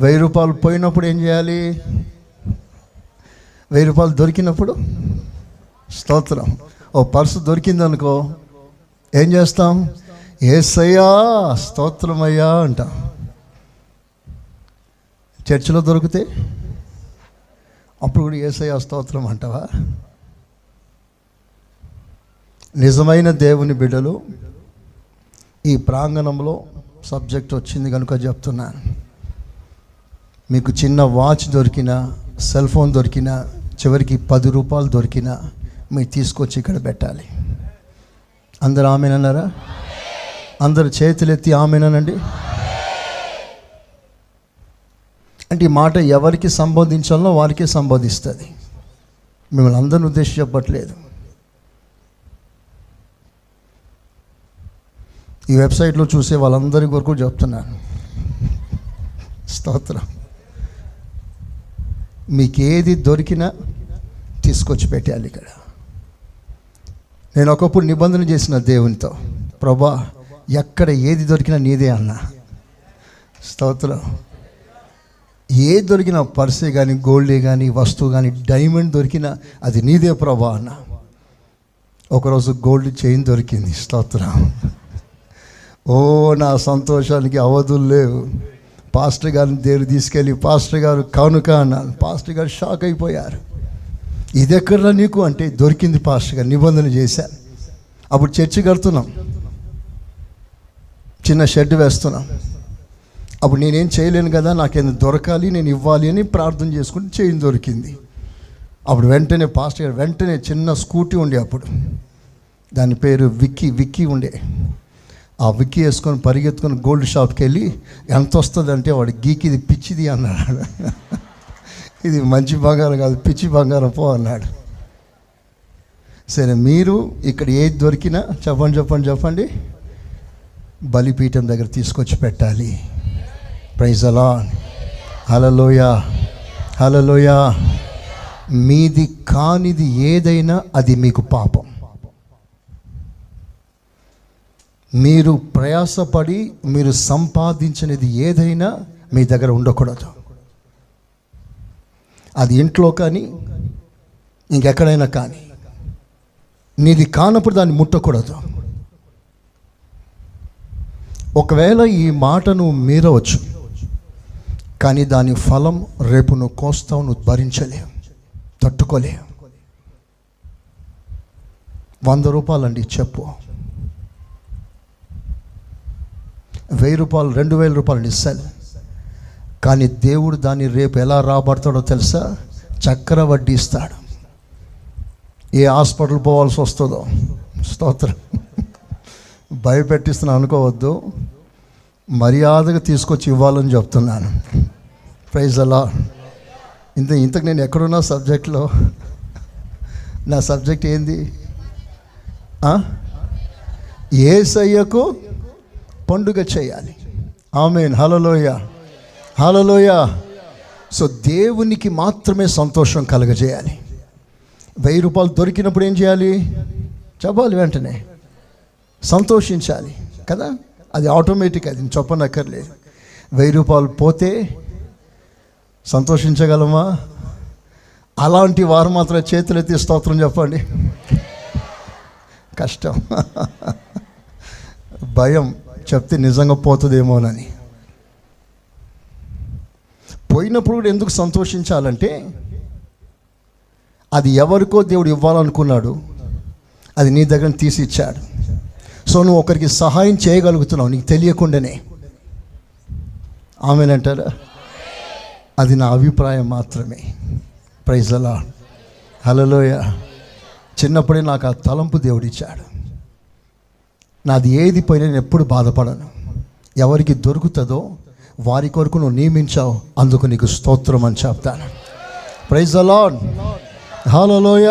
వెయ్యి రూపాయలు పోయినప్పుడు ఏం చేయాలి? వెయ్యి రూపాయలు దొరికినప్పుడు స్తోత్రం. ఓ పర్సు దొరికిందనుకో ఏం చేస్తాం? ఏసయ్యా స్తోత్రమయ్యా అంటాం. చర్చిలో దొరికితే అప్పుడు కూడా ఏసయ్యా స్తోత్రం అంటావా? నిజమైన దేవుని బిడ్డలు ఈ ప్రాంగణంలో సబ్జెక్ట్ వచ్చింది కనుక చెప్తున్నాను. మీకు చిన్న వాచ్ దొరికినా సెల్ ఫోన్ దొరికినా చివరికి పది రూపాయలు దొరికినా మీరు తీసుకొచ్చి ఇక్కడ పెట్టాలి. అందరు ఆమెనన్నారా? అందరు చేతులెత్తి ఆమెనండి అంటే ఈ మాట ఎవరికి సంబోధించాలో వారికే సంబోధిస్తుంది. మిమ్మల్ని అందరిని ఉద్దేశం చెప్పట్లేదు. ఈ వెబ్సైట్లో చూసే వాళ్ళందరి కొరకు చెప్తున్నాను. స్తోత్రం. మీకు ఏది దొరికినా తీసుకొచ్చి పెట్టాలి ఇక్కడ. నేను ఒకప్పుడు నిబంధన చేసిన దేవునితో ప్రభా ఎక్కడ ఏది దొరికినా నీదే అన్నా. స్తోత్రం. ఏది దొరికినా పర్సే కానీ గోల్డే కానీ వస్తువు కానీ డైమండ్ దొరికినా అది నీదే ప్రభా అన్న. ఒకరోజు గోల్డ్ చైన్ దొరికింది స్తోత్రం. ఓ నా సంతోషానికి అవధులు లేవు. పాస్టర్ గారిని దేవుడు తీసుకెళ్ళి పాస్టర్ గారు కానుక అన్నారు పాస్టర్ గారు షాక్ అయిపోయారు. ఇది ఎక్కడరా నీకు? అంటే దొరికింది పాస్టర్ గారు నిబంధన చేశారు. అప్పుడు చర్చి కడుతున్నాం. చిన్న షెడ్ వేస్తున్నాం. అప్పుడు నేనేం చేయలేను కదా నాకేదో దొరకాలి నేను ఇవ్వాలి అని ప్రార్థన చేసుకుంటే చేయి దొరికింది. అప్పుడు వెంటనే పాస్టర్ గారు వెంటనే చిన్న స్కూటీ ఉండే అప్పుడు. దాని పేరు విక్కీ విక్కీ ఉండే. ఆ విక్కి వేసుకొని పరిగెత్తుకొని గోల్డ్ షాప్కి వెళ్ళి ఎంత వస్తుంది అంటే వాడు గీకి ఇది పిచ్చిది అన్నాడు. ఇది మంచి బంగారం కాదు పిచ్చి బంగారం పో అన్నాడు. సరే మీరు ఇక్కడ ఏది దొరికినా చెప్పండి చెప్పండి చెప్పండి. బలిపీఠం దగ్గర తీసుకొచ్చి పెట్టాలి. ప్రైజ్ అలా హలలోయ హలలోయ మీది కానిది ఏదైనా అది మీకు పాపం. మీరు ప్రయాసపడి మీరు సంపాదించినది ఏదైనా మీ దగ్గర ఉండకూడదు. అది ఇంట్లో కానీ ఇంకెక్కడైనా కానీ. నీది కానప్పుడు దాన్ని ముట్టకూడదు. ఒకవేళ ఈ మాటను మీరవచ్చు కానీ దాని ఫలం రేపు నువ్వు కోస్తావు నువ్వు భరించలేవు తట్టుకోలేవు. వంద రూపాయలండి చెప్పు. వెయ్యి రూపాయలు రెండు వేల రూపాయలు ఇస్తాను. కానీ దేవుడు దాన్ని రేపు ఎలా రాబడతాడో తెలుసా? చక్ర వడ్డీ ఇస్తాడు. ఏ హాస్పిటల్ పోవాల్సి వస్తుందో? స్తోత్రం. భయపెట్టిస్తున్నా అనుకోవద్దు. మర్యాదగా తీసుకొచ్చి ఇవ్వాలని చెప్తున్నాను. ప్రైజ్ అలా ఇంత ఇంతకు నేను ఎక్కడున్నా సబ్జెక్ట్లో? నా సబ్జెక్ట్ ఏంది? ఏసయ్యకు పండుగ చేయాలి. ఆమెన్. హలలోయ హలలోయ సో దేవునికి మాత్రమే సంతోషం కలగజేయాలి. వెయ్యి రూపాయలు దొరికినప్పుడు ఏం చేయాలి? చెప్పాలి వెంటనే. సంతోషించాలి. కదా? అది ఆటోమేటిక్ అది చెప్పనక్కర్లేదు. వెయ్యి రూపాయలు పోతే సంతోషించగలమా? అలాంటి వారు మాత్రం చేతులెత్తి స్తోత్రం చెప్పండి. కష్టం. భయం. చెప్తే నిజంగా పోతుందేమోనని. పోయినప్పుడు కూడా ఎందుకు సంతోషించాలంటే అది ఎవరికో దేవుడు ఇవ్వాలనుకున్నాడు అది నీ దగ్గర తీసి ఇచ్చాడు. సో నువ్వు ఒకరికి సహాయం చేయగలుగుతున్నావు నీకు తెలియకుండానే. ఆమెనంటారా అది నా అభిప్రాయం మాత్రమే. ప్రైజ్ అలా హలోయ చిన్నప్పుడే నాకు ఆ తలంపు దేవుడిచ్చాడు నాది ఏది పోయినా నేను ఎప్పుడు బాధపడను. ఎవరికి దొరుకుతుందో వారి కొరకు నువ్వు నియమించావు. అందుకు నీకు స్తోత్రం అని చెప్తాను. ప్రైజ్ అలాడ్ హలోయ